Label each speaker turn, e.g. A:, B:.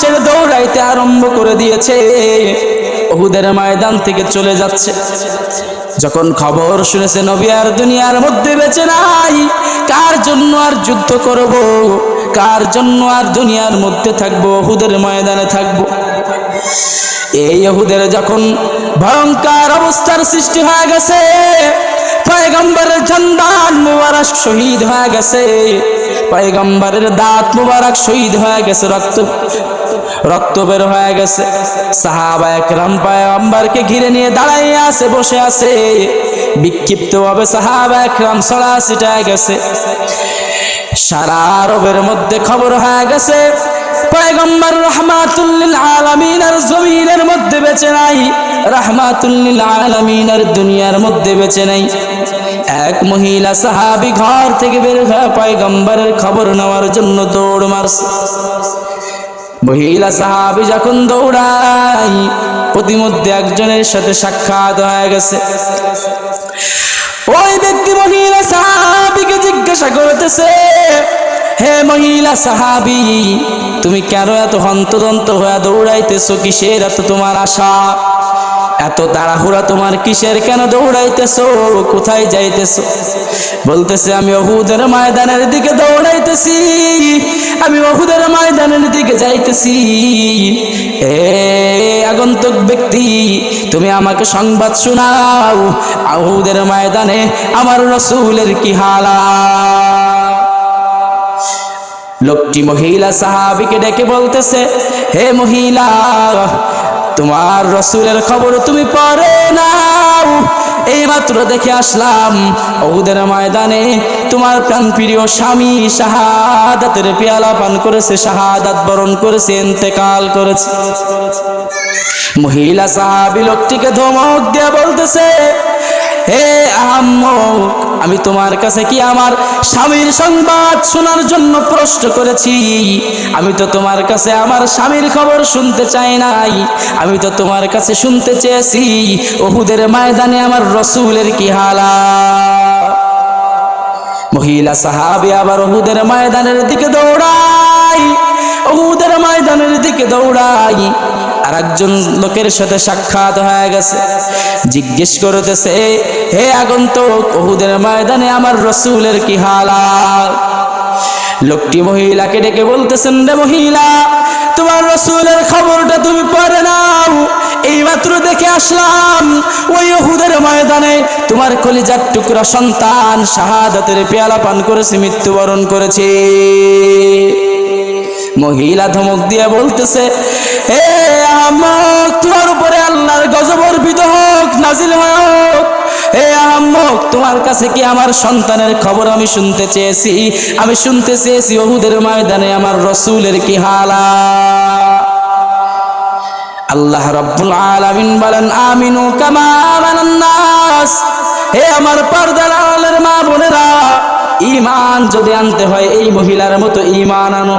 A: ছেড়ে দৌড়াইতে আরম্ভ করে দিয়েছে। ওহুদের ময়দান থেকে চলে যাচ্ছে। যখন খবর শুনেছে, নবী আর দুনিয়ার মধ্যে বেঁচে নাই, কার জন্য আর যুদ্ধ করব? কার জন্য আর দুনিয়ার মধ্যে থাকব? ওহুদের ময়দানে থাকব। এই ইহুদের যখন ভয়ঙ্কর অবস্থার সৃষ্টি হয়ে গেছে, পয়গম্বরের জন্দান মুবারক শহীদ হয়ে গেছে। পয়গম্বরের দাঁত মুবারক শহীদ হয়ে গেছে, রক্ত রক্ত বের হয়ে গেছে। সাহাবা একরাম পায়গম্বরকে ঘিরে নিয়ে দাঁড়াইয়ে আছে, বসে আছে। বিক্ষিপ্ত ভাবে সাহাবা একরাম ছড়া ছিটায় গেছে। সারা আরবের মধ্যে খবর হয়ে গেছে, পয়গম্বর রহমাতুল্লিল আলামিনের জমিনের মধ্যে বেঁচে নাই, রহমাতুল্লিল আলামিনের দুনিয়ার মধ্যে বেঁচে নাই। এক মহিলা সাহাবি ঘর থেকে বের হয়ে পয়গম্বরের খবর নেওয়ার জন্য দৌড় মারছে। মহিলা সাহাবি যখন দৌড়াই প্রতিমধ্যে একজনের সাথে সাক্ষাৎ হয়ে গেছে। ওই ব্যক্তি মহিলা সাহাবিকে জিজ্ঞাসা করতেছে, হে মহিলা সাহাবি, তুমি কেন এত হন্তদন্ত হয়ে দৌড়াইতেছো? কিসের এত তোমার আশা? এত তাড়াহুড়া তোমার কিসের? কেন দৌড়াইতেছো? কোথায় যাইতেছো? বলতেছে, আমি অহুদের ময়দানের দিকে দৌড়াইতেছি। আমি অহুদের ময়দানের দিকে যাইতেছি। এ, আগন্তুক ব্যক্তি, তুমি আমাকে সংবাদ শোনাও। আহুদের ময়দানে আমার রসুলের কি হালা লোকটি মহিলা সাহাবিকে ডেকে বলতেছে, হে মহিলা তোমার রসুলের খবর তুমি পরে নাও। এই মাত্র দেখে আসলাম ওদের ময়দানে তোমার প্রাণ প্রিয় স্বামী শাহাদাতের পেয়ালা পান করেছে, শাহাদাত বরণ করেছে, ইন্তেকাল করেছে। মহিলা সাহাবি লোকটিকে ধমক দিয়ে বলতেছে, হে আহাম্মক আমি তোমার কাছে কি আমার স্বামীর সংবাদ শোনার জন্য প্রশ্ন করেছি? আমি তো তোমার কাছে আমার স্বামীর খবর শুনতে চাই নাই। আমি তো তোমার কাছে শুনতে চেয়েছি, ওহুদের ময়দানে আমার রসুলের কি হালা? মহিলা সাহাবি আবার ওহুদের ময়দানের দিকে দৌড়াই ওহুদের ময়দানের দিকে দৌড়াই আর একজন লোকের সাথে সাক্ষাৎ হয়ে গেছে, জিজ্ঞেস করতেছে হে আগন্তক ওহুদের ময়দানে আমার রসুলের কি হালাল লোকটি মহিলাকে ডেকে বলতেছেন, রে মহিলা, তোমার রসুলের খবরটা তুমি পরে নাও। এই মাত্র দেখে আসলাম, ওই ওহুদের ময়দানে তোমার কলিজার টুকরা সন্তান শাহাদাতের পেয়ালা পান করেছে, মৃত্যুবরণ করেছে। মহিলা ধমক দিয়ে বলতেছে হে আমার তোমার উপরে আল্লাহর গজবর হোক, নাজিল হোক। হে আহমক তোমার কাছে কি আমার সন্তানের খবর আমি শুনতে চেয়েছি? আমি শুনতে চেয়েছি ওহুদের ময়দানে আমার রসুলের কি হালা। আল্লাহ রব্বুল আলামিন বলেন, আমিনু কামা আমানান নাস। হে আমার পর্দার আলের মা বোনেরা ইমান যদি আনতে হয়, এই মহিলার মতো ইমান আনো।